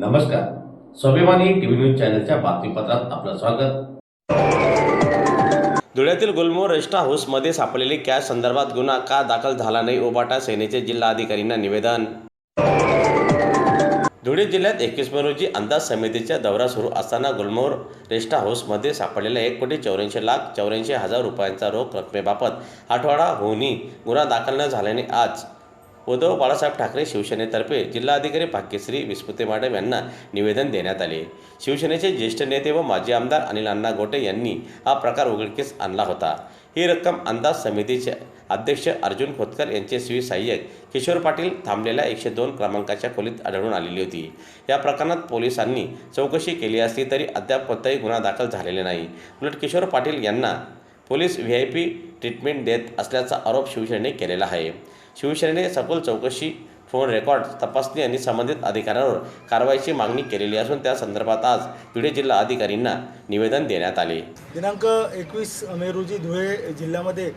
नमस्कार. स्वाभिमानी TV news चॅनलच्या बातमीपत्रात आपलं स्वागत. धुळ्यातील गुलमोहर रेस्ट हाऊसमध्ये सापडलेली कॅश संदर्भात गुन्हा का दाखल झाला नाही ओबाटा सेनेचे जिल्हाधिकारींना निवेदन. धुळे जिल्ह्यात एकवीस मे रोजी अंदाज समितीचा दौरा सुरू असताना गुलमोर रेस्ट हाऊसमध्ये सापडलेल्या एक कोटी चौऱ्याऐंशी लाख चौऱ्याऐंशी हजार रुपयांचा रोख रकमेबाबत आठवडा होऊनही गुन्हा दाखल न झाल्याने आज उद्धव बाळासाहेब ठाकरे शिवसेनेतर्फे जिल्हाधिकारी भाग्यश्री विस्पुते मॅडम यांना निवेदन देण्यात आले. शिवसेनेचे ज्येष्ठ नेते व माजी आमदार अनिल अण्णा गोटे यांनी हा प्रकार उघडकीस आणला होता. ही रक्कम अंदाज समितीचे अध्यक्ष अर्जुन खोतकर यांचे स्वी सहाय्यक किशोर पाटील थांबलेल्या एकशे दोन क्रमांकाच्या खोलीत आढळून आलेली होती. या प्रकरणात पोलिसांनी चौकशी केली असली तरी अद्याप कोणताही गुन्हा दाखल झालेला नाही. उलट किशोर पाटील यांना police V I P treatment देत असल्याचा आरोप शिवसेनेने केलेला आहे. शिवसेनेने सखोल चौकशी फोन रेकॉर्ड तपासणी आणि संबंधित अधिकाऱ्यांवर कारवाईची मागणी केलेली असून त्या संदर्भात आज धुळे जिल्हा अधिकारींना निवेदन देण्यात आले. दिनांक एकवीस मे रोजी धुळे जिल्ह्यामध्ये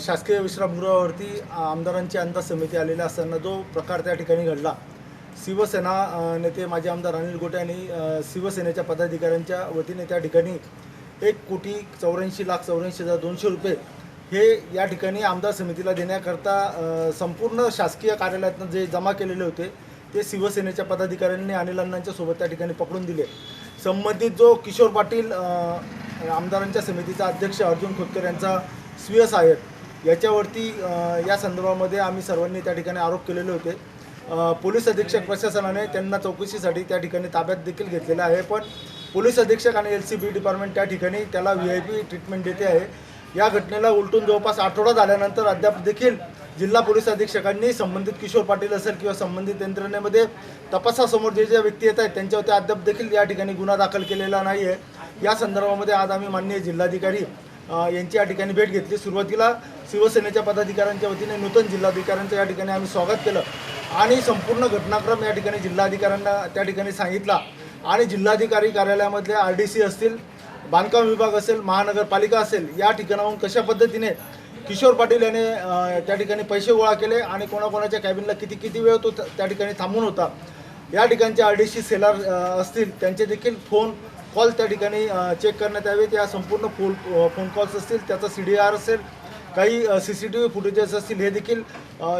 शासकीय विश्रामगृहावरती आमदारांची अंदाज समिती आलेली असताना जो प्रकार त्या ठिकाणी घडला. शिवसेना नेते माजी आमदार अनिल गोटे आणि शिवसेनेच्या पदाधिकाऱ्यांच्या वतीने त्या ठिकाणी एक कोटी चौऱ्याऐंशी लाख चौऱ्याऐंशी हजार दोनशे रुपये हे या ठिकाणी आमदार समितीला देण्याकरता संपूर्ण शासकीय कार्यालयातनं जे जमा केलेले होते ते शिवसेनेच्या पदाधिकाऱ्यांनी अनिल अण्णांच्या सोबत त्या ठिकाणी पकडून दिले. संबंधित जो किशोर पाटील आमदारांच्या समितीचा अध्यक्ष अर्जुन खोतकर यांचा स्वीय सहाय्यक याच्यावरती या संदर्भामध्ये आम्ही सर्वांनी त्या ठिकाणी आरोप केलेले होते. पोलीस अधीक्षक प्रशासनाने त्यांना चौकशीसाठी त्या ठिकाणी ताब्यात देखील घेतलेलं आहे पण पोलीस अधीक्षक आणि एल सी बी डिपार्टमेंट त्या ठिकाणी त्याला व्ही आय पी ट्रीटमेंट देते आहे. या घटनेला उलटून जवळपास आठवडा झाल्यानंतर अद्याप देखील जिल्हा पोलीस अधीक्षकांनी संबंधित किशोर पाटील असेल किंवा संबंधित यंत्रणेमध्ये तपासासमोर जे जे व्यक्ती येत आहेत त्यांच्यावरती अद्याप देखील या ठिकाणी गुन्हा दाखल केलेला नाही आहे या संदर्भामध्ये आज आम्ही माननीय जिल्हाधिकारी यांची या ठिकाणी भेट घेतली. सुरुवातीला शिवसेनेच्या पदाधिकाऱ्यांच्या वतीने नूतन जिल्हाधिकाऱ्यांचं या ठिकाणी आम्ही स्वागत केलं आणि संपूर्ण घटनाक्रम या ठिकाणी जिल्हाधिकाऱ्यांना त्या ठिकाणी सांगितला. आणि जिल्हाधिकारी कार्यालयामधले आर डी सी असतील बांधकाम विभाग असेल महानगरपालिका असेल या ठिकाणाहून कशा पद्धतीने किशोर पाटील याने त्या ठिकाणी पैसे गोळा केले आणि कोणाकोणाच्या कॅबिनला किती किती वेळ तो त्या- ठिकाणी थांबून होता या ठिकाणचे अडीचशे सेलार सेलर असतील त्यांचे देखील फोन कॉल त्या ठिकाणी चेक करण्यात यावेत. या संपूर्ण फोन फोन कॉल्स असतील त्याचा सी डी आर असेल काही C C T V footages असतील हे देखील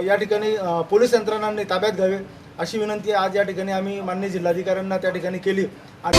या ठिकाणी पोलीस यंत्रणांनी ताब्यात घ्यावे. अशी विनंती आज या ठिकाणी आम्ही मान्य जिल्हाधिकाऱ्यांना त्या ठिकाणी केली. आणि